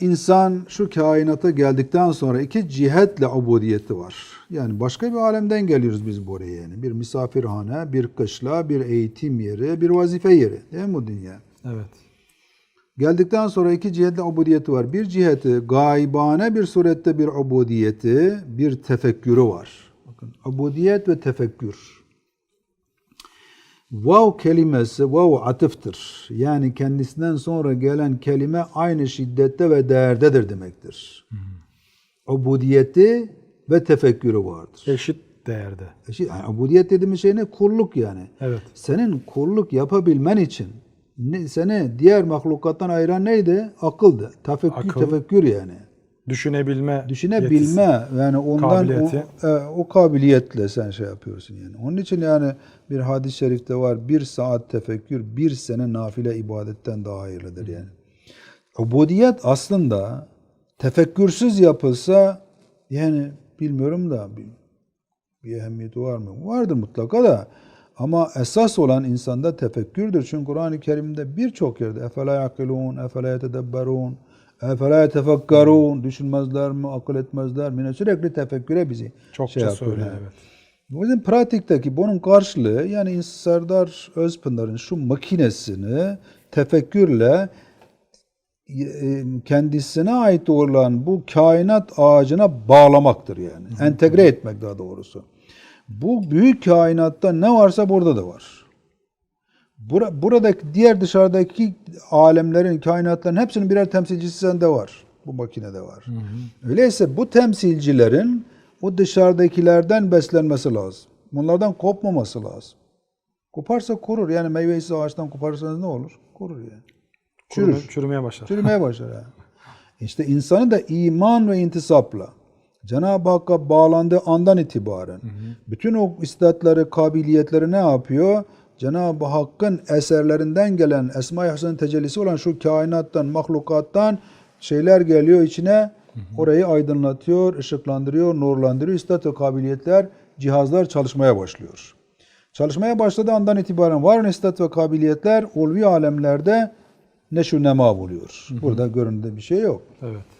insan şu kainata geldikten sonra iki cihetle ubudiyeti var. Yani başka bir alemden geliyoruz biz buraya yani. Bir misafirhane, bir kışla, bir eğitim yeri, bir vazife yeri. Değil mi bu dünya? Evet. Geldikten sonra iki cihetle ubudiyeti var. Bir ciheti gaibane bir surette bir ubudiyeti, bir tefekkürü var. Bakın ubudiyet ve tefekkür. Vav kelimesi vav atıftır. Yani kendisinden sonra gelen kelime aynı şiddette ve değerdedir demektir. Ubudiyeti ve tefekkürü vardır. Eşit değerde. Şey, yani ubudiyet dediğimiz şey ne? Kulluk yani. Evet. Senin kulluk yapabilmen için ne, seni diğer mahlukattan ayıran neydi? Akıldı. Tefekkür, Akıl. tefekkür yani. Düşünebilme. Düşünebilme yetisi. yani ondan Kabiliyeti. O, e, o kabiliyetle sen şey yapıyorsun yani. Onun için yani bir hadis-i şerifte var bir saat tefekkür bir sene nafile ibadetten daha hayırlıdır yani. Ubudiyet aslında tefekkürsüz yapılsa yani bilmiyorum da bir, bir ehemmiyeti var mı? Vardır mutlaka da. Ama esas olan insanda tefekkürdür. Çünkü Kur'an-ı Kerim'de birçok yerde efela yakilun, efela yetedebberun, efela yetefekkarun düşünmezler mi, akıl etmezler mi? Sürekli tefekküre bizi Çokça şey yapıyor. söylüyor. yani. Evet. O yüzden pratikteki bunun karşılığı yani Serdar Özpınar'ın şu makinesini tefekkürle e, kendisine ait olan bu kainat ağacına bağlamaktır yani. Entegre etmek daha doğrusu. Bu büyük kainatta ne varsa burada da var. Bura, buradaki diğer dışarıdaki alemlerin, kainatların hepsinin birer temsilcisi sende var. Bu makinede var. Öyleyse bu temsilcilerin o dışarıdakilerden beslenmesi lazım. Bunlardan kopmaması lazım. Koparsa kurur. Yani meyvesiz ağaçtan koparırsanız ne olur? Kurur yani. Çürür. çürümeye başlar. Çürümeye başlar yani. İşte insanı da iman ve intisapla Cenab-ı Hakk'a bağlandığı andan itibaren bütün o istatları, kabiliyetleri ne yapıyor? Cenab-ı Hakk'ın eserlerinden gelen Esma-i Hüsna'nın tecellisi olan şu kainattan, mahlukattan şeyler geliyor içine. Orayı aydınlatıyor, ışıklandırıyor, nurlandırıyor. İstat ve kabiliyetler, cihazlar çalışmaya başlıyor. Çalışmaya başladığı andan itibaren var olan istat ve kabiliyetler ulvi alemlerde neşü nema buluyor. Burada görünürde bir şey yok. Evet.